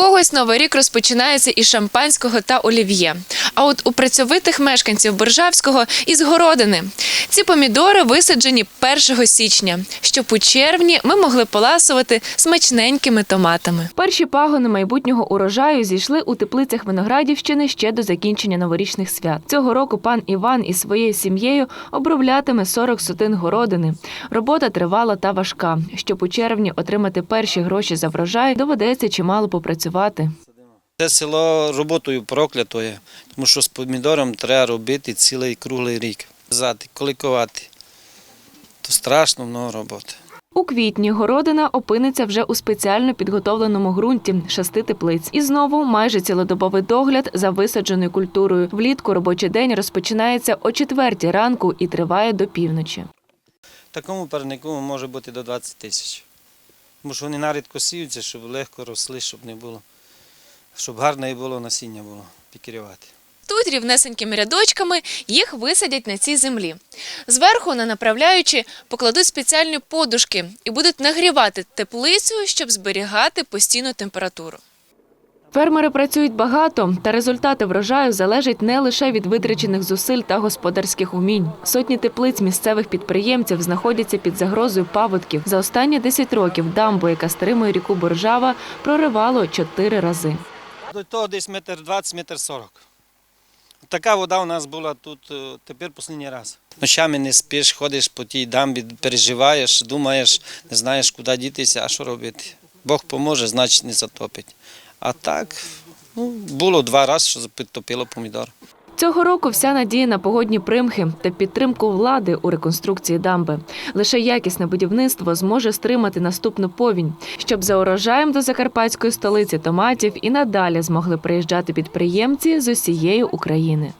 когось новий рік розпочинається із шампанського та олів'є. А от у працьовитих мешканців Боржавського із городини. Ці помідори висаджені 1 січня, щоб у червні ми могли поласувати смачненькими томатами. Перші пагони майбутнього урожаю зійшли у теплицях Виноградівщини ще до закінчення новорічних свят. Цього року пан Іван із своєю сім'єю оброблятиме 40 сотин городини. Робота тривала та важка. Щоб у червні отримати перші гроші за врожай, доведеться чимало попрацювати. Це село роботою проклятою, тому що з помідором треба робити цілий круглий рік. Зати, коликувати. То страшно много роботи. У квітні городина опиниться вже у спеціально підготовленому ґрунті шести теплиць. І знову майже цілодобовий догляд за висадженою культурою. Влітку робочий день розпочинається о четвертій ранку і триває до півночі. Такому парнику може бути до 20 тисяч. Тому що вони нарідко сіються, щоб легко росли, щоб не було, щоб гарне було насіння було пікерювати. Тут рівнесенькими рядочками їх висадять на цій землі. Зверху на направляючі покладуть спеціальні подушки і будуть нагрівати теплицю, щоб зберігати постійну температуру. Фермери працюють багато, та результати врожаю залежать не лише від витрачених зусиль та господарських умінь. Сотні теплиць місцевих підприємців знаходяться під загрозою паводків. За останні 10 років дамбу, яка стримує ріку Боржава, проривало чотири рази. До того десь метр 20, метр 40. Така вода у нас була тут е, тепер останній раз. Ночами не спиш, ходиш по тій дамбі, переживаєш, думаєш, не знаєш, куди дітися, а що робити. Бог поможе, значить не затопить. А так, ну, було два рази, що підтопило помідор. Цього року вся надія на погодні примхи та підтримку влади у реконструкції дамби. Лише якісне будівництво зможе стримати наступну повінь, щоб за урожаєм до закарпатської столиці томатів і надалі змогли приїжджати підприємці з усієї України.